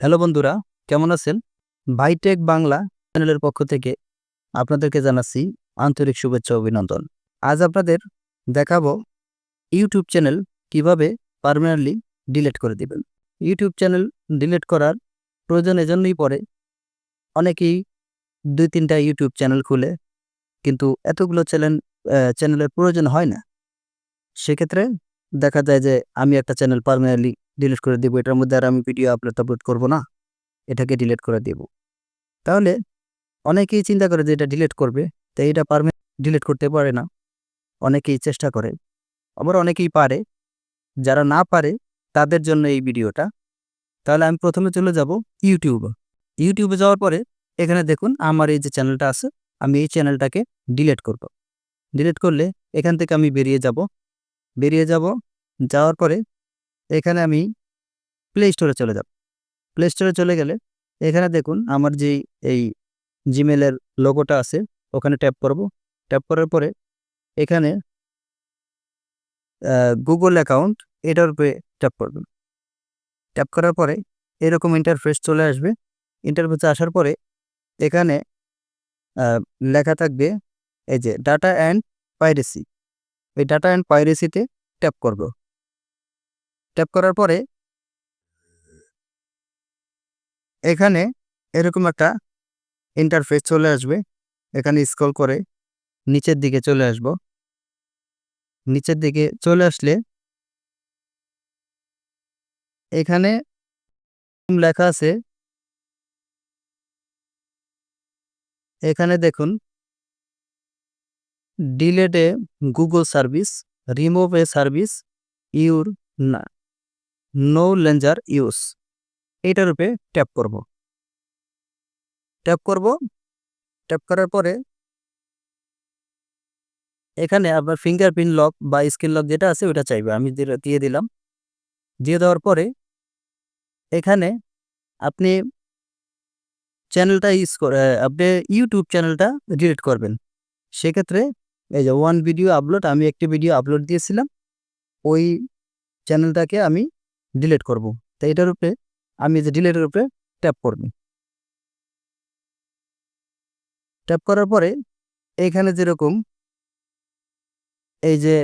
Hello বন্ধুরা, কেমন আছেন? ভাইটেক বাংলা চ্যানেলের পক্ষ থেকে আপনাদেরকে জানাচ্ছি আন্তরিক শুভেচ্ছা অভিনন্দন। আজ আপনাদের দেখাবো ইউটিউব চ্যানেল কীভাবে পারমানেন্টলি ডিলিট করে দিবেন। ইউটিউব চ্যানেল ডিলিট করার প্রয়োজন এজন্যই পড়ে। অনেকেই দুই তিনটা ইউটিউব চ্যানেল খুলে, কিন্তু এতগুলো চ্যানেল চ্যানেলের প্রয়োজন হয় না। সেক্ষেত্রে দেখা যায় যে আমি একটা চ্যানেল পারমানেন্টলি ডিলিট করে দেবো। এটার মধ্যে আর আমি ভিডিও আপলোড আপলোড করব না। এটাকে ডিলিট করে দেব। তাহলে অনেকেই চিন্তা করে যে এটা ডিলিট করবে। তাই এটা পারমানেন্ট ডিলিট করতে পারে না। অনেকেই চেষ্টা করে। আবার অনেকেই পারে। যারা না পারে, তাদের জন্য এই ভিডিওটা। তাহলে আমি প্রথমে চলে যাব ইউটিউবে ইউটিউবে যাওয়ার পরে এখানে দেখুন আমার এই যে চ্যানেলটা আছে, আমি এই চ্যানেলটাকে ডিলিট করব। ডিলিট করলে এখান থেকে আমি বেরিয়ে যাব। বেরিয়ে যাব, যাওয়ার পরে এখানে আমি প্লে স্টোরে চলে যাব। প্লে স্টোরে চলে গেলে এখানে দেখুন আমার যে এই জিমেলের লোগোটা আছে, ওখানে ট্যাপ করব। ট্যাপ করার পরে এখানে গুগল অ্যাকাউন্ট এটার উপরে ট্যাপ করবেন। ট্যাপ করার পরে এরকম ইন্টারফেস চলে আসবে। ইন্টারফেসে আসার পরে এখানে লেখা থাকবে, এই যে ডাটা অ্যান্ড পাইরেসি এই ডাটা অ্যান্ড পাইরেসিতে ট্যাপ করব। ট্যাপ করার পরে এখানে এরকম একটা ইন্টারফেস চলে আসবে। এখানে স্ক্রল করে নিচের দিকে চলে আসব। নিচের দিকে চলে আসলে এখানে লেখা আছে এখানে দেখুন delete Google service remove a service your না নো লেঞ্জার ইউজ এইটার উপরে ট্যাপ করব। ট্যাপ করব। ট্যাপ করার পরে এখানে আপনার ফিঙ্গারপ্রিন্ট লক বা স্ক্রিন লক যেটা আছে ওটা চাইবে। আমি দিয়ে দিলাম। দিয়ে দেওয়ার পরে এখানে আপনি চ্যানেলটা ইউজ করে আপনি ইউটিউব চ্যানেলটা ডিলিট করবেন। সেক্ষেত্রে এই যে ওয়ান ভিডিও আপলোড আমি একটি ভিডিও আপলোড দিয়েছিলাম। ওই চ্যানেলটাকে আমি ডিলিট করব। তো এটার উপরে আমি যে ডিলেটের উপরে ট্যাপ করব। ট্যাপ করার পরে এইখানে যেরকম এই যে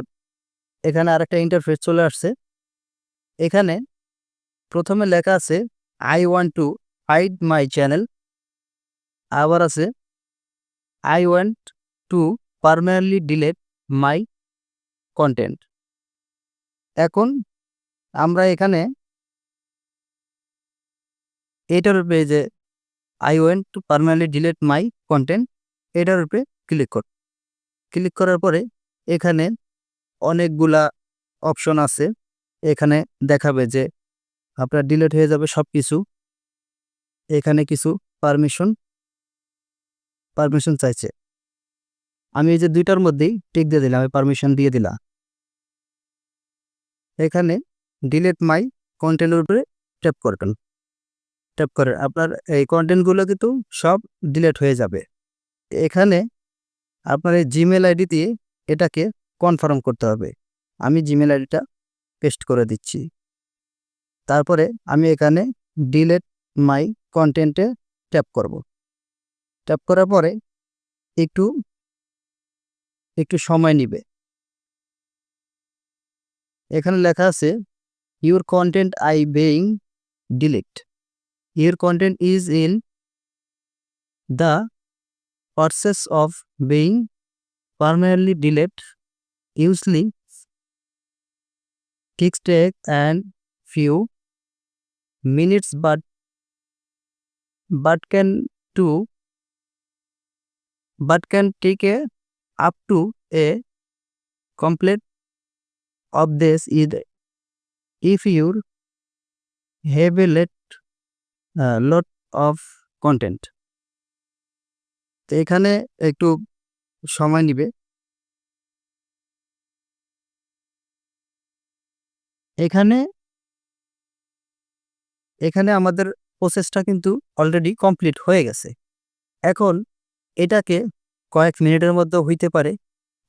এখানে আরেকটা ইন্টারফেস চলে আসছে। এখানে প্রথমে লেখা আছে I want to hide my channel আবার আছে I want to permanently delete my content এখন আমরা এখানে এটার উপরে যে I want to permanently delete my content এটার উপরে ক্লিক কর। ক্লিক করার পরে এখানে অনেকগুলা অপশন আছে। এখানে দেখাবে যে আপনার ডিলেট হয়ে যাবে সব কিছু এখানে কিছু পারমিশন পারমিশন চাইছে। আমি এই যে দুইটার মধ্যেই টিক দিয়ে দিলাম, আমি পারমিশন দিয়ে দিলাম। এখানে ডিলেট মাই কন্টেন্টের উপরে ট্যাপ করবেন। ট্যাপ করেন আপনার এই কন্টেন্টগুলো কিন্তু সব ডিলেট হয়ে যাবে। এখানে আপনার এই জিমেল আইডি দিয়ে এটাকে কনফার্ম করতে হবে। আমি জিমেল আইডিটা পেস্ট করে দিচ্ছি। তারপরে আমি এখানে ডিলেট মাই কন্টেন্টে ট্যাপ করব। ট্যাপ করার পরে একটু একটু সময় নিবে। এখানে লেখা আছে Your content I being delete. Your content is in the process of being permanently deleted. Usually takes take and few minutes but but can to but can take a up to a complete of this is if you have a let load of content তো এখানে একটু সময় নিবে। এখানে এখানে আমাদের প্রসেসটা কিন্তু অলরেডি কমপ্লিট হয়ে গেছে। এখন এটাকে কয়েক মিনিটের মধ্যে হইতে পারে,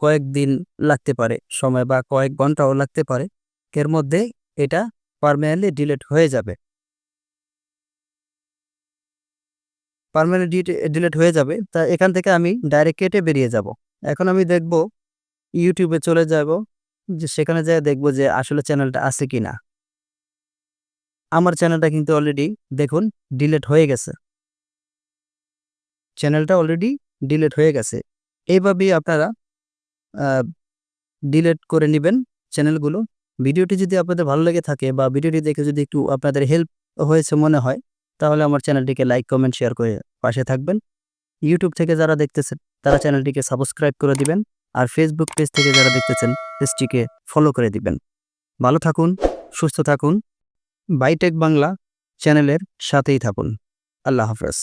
কয়েক দিন লাগতে পারে, সময় বা কয়েক ঘন্টাও লাগতে পারে। এর মধ্যে এটা পারমানেন্টলি ডিলেট হয়ে যাবে। পারমানেন্ট ডিলিট হয়ে যাবে। তা এখান থেকে আমি ডাইরেক্ট কেটে বেরিয়ে যাব। এখন আমি দেখব ইউটিউবে চলে যাব, যে সেখানে যেয়ে দেখব যে আসলে চ্যানেলটা আছে কি না আমার চ্যানেলটা কিন্তু অলরেডি দেখুন ডিলিট হয়ে গেছে। চ্যানেলটা অলরেডি ডিলিট হয়ে গেছে। এইভাবেই আপনারা ডিলিট করে নেবেন চ্যানেলগুলো ভিডিওটি যদি আপনাদের ভালো লেগে থাকে বা ভিডিওটি দেখে যদি একটু আপনাদের হেল্প হয়েছে মনে হয়, তাহলে আমার চ্যানেলটিকে লাইক কমেন্ট শেয়ার করে পাশে থাকবেন। ইউটিউব থেকে যারা দেখতেছেন, তারা চ্যানেলটিকে সাবস্ক্রাইব করে দিবেন আর ফেসবুক পেজ থেকে যারা দেখতেছেন পেজটিকে ফলো করে দিবেন। ভালো থাকুন, সুস্থ থাকুন বাইটেক বাংলা চ্যানেলের সাথেই থাকুন। আল্লাহ হাফেজ।